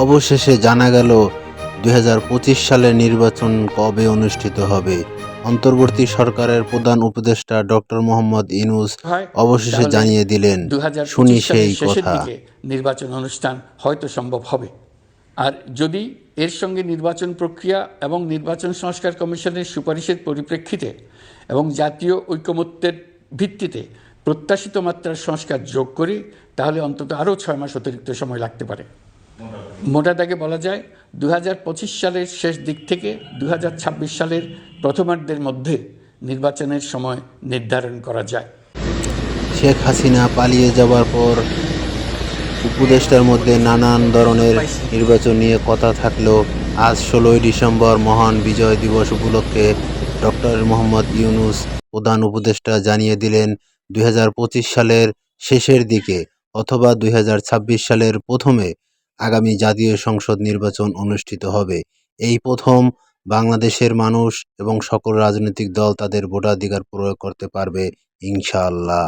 অবশেষে জানা গেল দুই সালের নির্বাচন কবে অনুষ্ঠিত হবে। অন্তর্বর্তী সরকারের প্রধান উপদেষ্টা ডক্টর মোহাম্মদ ইনুস অবশেষে জানিয়ে দিলেন শুনি সেই কথা। নির্বাচন অনুষ্ঠান হয়তো সম্ভব হবে। আর যদি এর সঙ্গে নির্বাচন প্রক্রিয়া এবং নির্বাচন সংস্কার কমিশনের সুপারিশের পরিপ্রেক্ষিতে এবং জাতীয় ঐকমত্যের ভিত্তিতে প্রত্যাশিত মাত্রার সংস্কার যোগ করি তাহলে অন্তত আরও ছয় মাস অতিরিক্ত সময় লাগতে পারে। মোটা দাগে বলা যায় দুই হাজার পঁচিশ সালের শেষ দিক থেকে দু হাজার ছাব্বিশ সালের প্রথমার্ধের মধ্যে নির্বাচনের সময় নির্ধারণ করা যায়। শেখ হাসিনা পালিয়ে যাওয়ার পর উপদেষ্টার মধ্যে নানান ধরনের নির্বাচন নিয়ে কথা থাকলেও আজ ষোলোই ডিসেম্বর মহান বিজয় দিবস উপলক্ষে ডক্টর মোহাম্মদ ইউনুস প্রধান উপদেষ্টা জানিয়ে দিলেন দুই হাজার পঁচিশ সালের শেষের দিকে অথবা দুই হাজার ছাব্বিশ সালের প্রথমে আগামী জাতীয় সংসদ নির্বাচন অনুষ্ঠিত হবে। এই প্রথম বাংলাদেশের মানুষ এবং সকল রাজনৈতিক দল তাদের ভোটাধিকার প্রয়োগ করতে পারবে, ইনশাআল্লাহ।